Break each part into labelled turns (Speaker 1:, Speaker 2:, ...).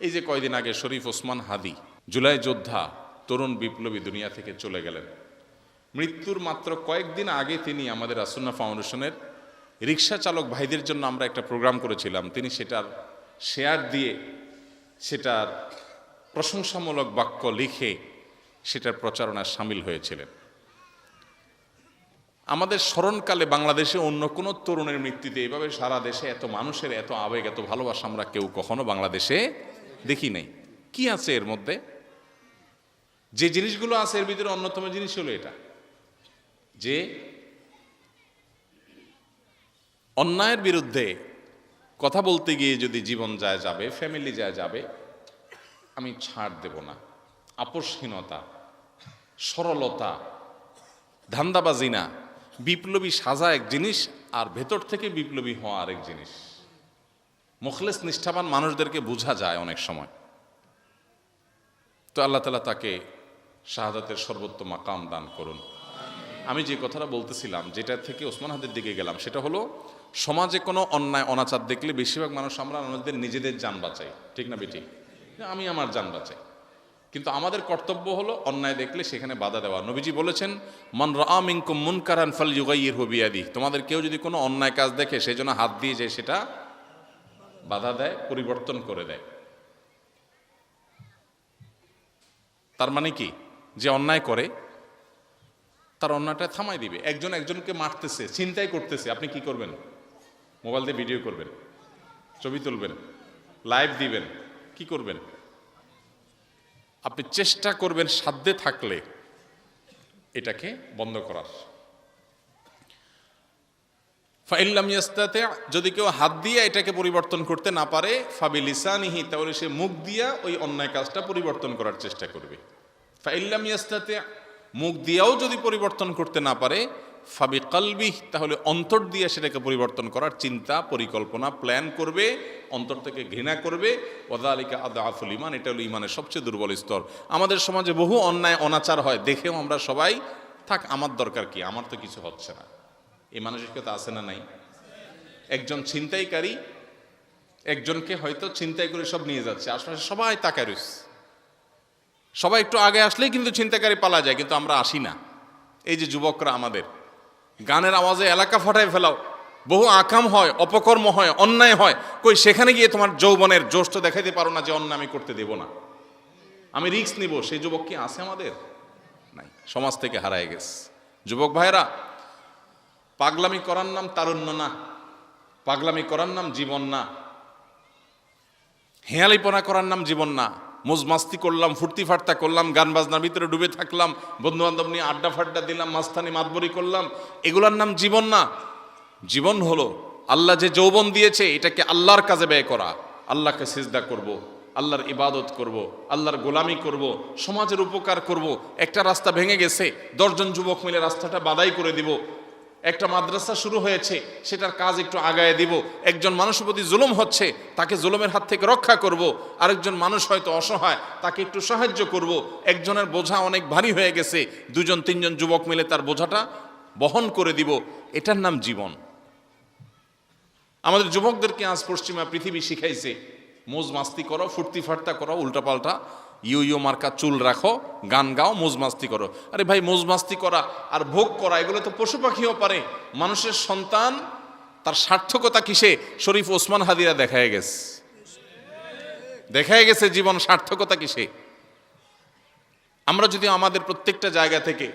Speaker 1: এই যে কয়দিন আগে শরীফ ওসমান হাদি, জুলাই যোদ্ধা, তরুণ বিপ্লবী দুনিয়া থেকে চলে গেলেন। মৃত্যুর মাত্র কয়েকদিন আগে তিনি আমাদের আসন্না ফাউন্ডেশনের রিক্সা চালক ভাইদের জন্য আমরা একটা প্রোগ্রাম করেছিলাম। তিনি সেটার শেয়ার দিয়ে সেটার প্রশংসামূলক বাক্য লিখে সেটার প্রচারণায় সামিল হয়েছিলেন। আমাদের স্মরণকালে বাংলাদেশে অন্য কোনো তরুণের মৃত্যুতে এভাবে সারা দেশে এত মানুষের এত আবেগ, এত ভালোবাসা আমরা কেউ কখনো বাংলাদেশে দেখি নাই। কি আছে এর মধ্যে? যে জিনিসগুলো আছে এর ভিতরে অন্যতম জিনিস হলো এটা। যে অন্যায়ের বিরুদ্ধে কথা বলতে গিয়ে যদি জীবন যায় যাবে ফ্যামিলি যায় যাবে, আমি ছাড় দেব না। আপসহীনতা সরলতা ধান্দাবাজি না বিপ্লবী সাজা এক জিনিস আর ভেতর থেকে বিপ্লবী হওয়া আরেক জিনিস। মুখলেস নিষ্ঠাবান মানুষদেরকে বোঝা যায় অনেক সময়। তো আল্লাহ তালা তাকে শাহাদাতের সর্বোত্তম মাকাম দান করুন। আমি যে কথাটা বলতেছিলাম, যেটা থেকে ওসমান হাদের দিকে গেলাম, সেটা হলো, সমাজে কোনো অন্যায়, অনাচার দেখলে বেশিরভাগ মানুষ আমরা আমাদের নিজেদের যান বাঁচাই। ঠিক না বেটি? আমি আমার যান বাঁচাই। কিন্তু আমাদের কর্তব্য হলো অন্যায় দেখলে সেখানে বাধা দেওয়া। নবীজি বলেছেন, মান রামিনকুম মুনকারান ফাল ইউগাইয়ির হুবিয়াদি তোমাদের কেউ যদি কোনো অন্যায় কাজ দেখে সেই জন্য হাত দিয়ে যায় সেটা বাধা দেয়, পরিবর্তন করে দেয়। তার মানে কি? যে অন্যায় করে, তার অন্যায়টা থামাই দিবে। একজন একজনকে মারতেছে চিন্তাই করতেছে। আপনি কি করবেন? মোবাইল দিয়ে ভিডিও করবেন, ছবি তুলবেন, লাইভ দিবেন, কি করবেন? আপনি চেষ্টা করবেন সাধ্যে থাকলে এটাকে বন্ধ করার। ফাইল্লাম ইয়াস্তাতে, যদি কেউ হাত দিয়ে এটাকে পরিবর্তন করতে না পারে, ফাবিলিসানিহি, তাহলে সে মুখ দিয়া ওই অন্যায় কাজটা পরিবর্তন করার চেষ্টা করবে। ফাইল্লাম ইয়াস্তাতে, মুখ দিয়াও যদি পরিবর্তন করতে না পারে ফাবি কালবি তাহলে অন্তর দিয়ে সেটাকে পরিবর্তন করার চিন্তা, পরিকল্পনা, প্ল্যান করবে, অন্তর থেকে ঘৃণা করবে। ওদালিকা আদা আফুল ইমান এটা হলো ইমানের সবচেয়ে দুর্বল স্তর। আমাদের সমাজে বহু অন্যায়, অনাচার হয়, দেখেও আমরা সবাই, থাক, আমার দরকার কি? আমার তো কিছু হচ্ছে না। এই মানসিকতা আছে না নাই? একজন ছিনতাইকারী, একজনকে হয়তো ছিনতাই করে সব নিয়ে যাচ্ছে। আশপাশে সবাই তাকায় রয়েছে। সবাই একটু আগে আসলেই কিন্তু ছিনতাইকারী পালা যায়, কিন্তু আমরা আসি না। এই যে যুবকরা আমাদের, গানের আওয়াজে এলাকা ফাটায় ফেলাও। বহু আকাম হয়, অপকর্ম হয়, অন্যায় হয়। কই, সেখানে গিয়ে তোমার যৌবনের জোশ তো দেখাইতে পারো না যে অন্য আমি করতে দেব না। আমি রিস্ক নিব, সেই যুবক কি আছে আমাদের? নাই, সমাজ থেকে হারায় গেছে। যুবক ভাইরা পাগলামি করার নাম তারুণ্য না পাগলামি করার নাম জীবন না হেয়ালিপনা করার নাম জীবন না মোজমাস্তি করলাম ফুর্তি ফার্তা করলাম, গান বাজনার ভিতরে ডুবে থাকলাম বন্ধু বান্ধব নিয়ে আড্ডা ফাড্ডা দিলাম মাস্তানি মাতবরি করলাম, এগুলার নাম জীবন না জীবন হলো আল্লাহ যে যৌবন দিয়েছে, এটাকে আল্লাহর কাজে ব্যয় করা আল্লাহকে সিজদা করব। আল্লাহর ইবাদত করব। আল্লাহর গোলামি করব। সমাজের উপকার করব। একটা রাস্তা ভেঙে গেছে, দশজন যুবক মিলে রাস্তাটা বাদাই করে দিব একটা মাদ্রাসা শুরু হয়েছে, সেটার কাজ একটু আগায় দিব। একজন মানুষের প্রতি জুলুম হচ্ছে, তাকে জুলুমের হাত থেকে রক্ষা করব। আরেকজন মানুষ হয়তো অসহায়, তাকে একটু সাহায্য করব। একজনের বোঝা অনেক ভারী হয়ে গেছে, দুজন, তিনজন যুবক মিলে তার বোঝাটা বহন করে দিব। এটার নাম জীবন। আমাদের যুবকদেরকে আজ পশ্চিমা পৃথিবী শিখাইছে মোজ মাস্তি করো, ফুর্তি ফার্তা করো, উল্টাপাল্টা ইউ ইউ মার্কা চুল রাখো, গান গাও মোজ মাস্তি করো। আরে ভাই মোজ মাস্তি করা আর ভোগ করা, এগুলো তো পশু পাখিও পারে। মানুষের সন্তান তার সার্থকতা কিসে? শরীফ ওসমান হাদিরা দেখায় গেছে। দেখায় গেছে জীবন সার্থকতা কিসে? আমরা যদি আমাদের প্রত্যেকটা জায়গা থেকে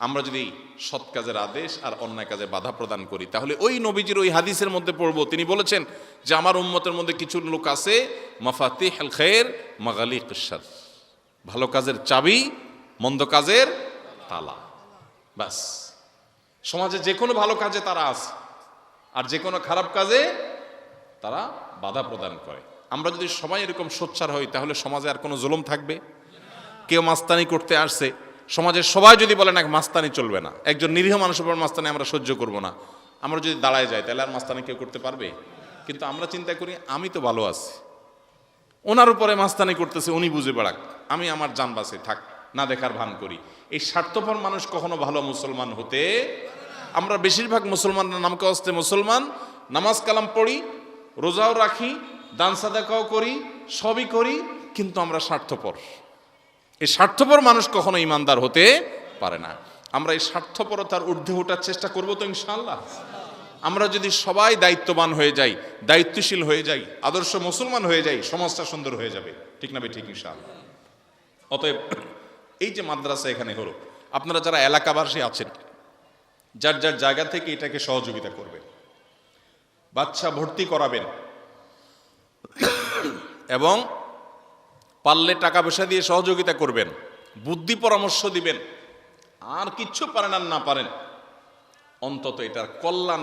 Speaker 1: আমরা যদি সৎ কাজের আদেশ আর অন্যায় কাজে বাধা প্রদান করি, তাহলে ওই নবীজির ওই হাদিসের মধ্যে পড়ব। তিনি বলেছেন যে আমার উম্মতের মধ্যে কিছু লোক আছে মাফাতি হেল খের মাগালি কিসার ভালো কাজের চাবি, মন্দ কাজের তালা। ব্যাস। সমাজে যে কোনো ভালো কাজে তারা আছে, আর যে কোনো খারাপ কাজে তারা বাধা প্রদান করে। আমরা যদি সবাই এরকম সোচ্চার হই, তাহলে সমাজে আর কোনো জুলুম থাকবে? কেউ মাস্তানি করতে আসছে সমাজের সবাই যদি বলেন এক মাস্তানি চলবে না, একজন নিরীহ মানুষের উপর মাস্তানি আমরা সহ্য করব না। আমরা যদি দাঁড়ায় যাই, তাহলে আর মাস্তানি কেউ করতে পারবে? কিন্তু আমরা চিন্তা করি, আমি তো ভালো আছি। ওনার উপরে মাস্তানি করতেছে, উনি বুঝে বেড়াক। আমি আমার জান বাসে থাক, না দেখার ভান করি। এই স্বার্থপর মানুষ কখনো ভালো মুসলমান হতে আমরা বেশিরভাগ মুসলমানরা নামকে অস্তে মুসলমান। নামাজ কালাম পড়ি, রোজাও রাখি, দান সাদাকাও করি, সবই করি, কিন্তু আমরা স্বার্থপর। এই স্বার্থপর মানুষ কখনো ইমানদার হতে পারে না। আমরা এই স্বার্থপরতার ঊর্ধ্বে ওঠার চেষ্টা করব তো ইনশাল্লাহ আমরা যদি সবাই দায়িত্ববান হয়ে যাই, দায়িত্বশীল হয়ে যাই, আদর্শ মুসলমান হয়ে যাই, সমাজটা সুন্দর হয়ে যাবে। ঠিক না ঠিক ইনশাল্লাহ অতএব এই যে মাদ্রাসা এখানে হলো, আপনারা যারা এলাকাবাসী আছেন, যার যার জায়গা থেকে এটাকে সহযোগিতা করবেন, বাচ্চা ভর্তি করাবেন, এবং পারলে টাকা পয়সা দিয়ে সহযোগিতা করবেন, বুদ্ধি পরামর্শ দিবেন, আর কিচ্ছু পারেন আর না পারেন, অন্তত এটার কল্যাণ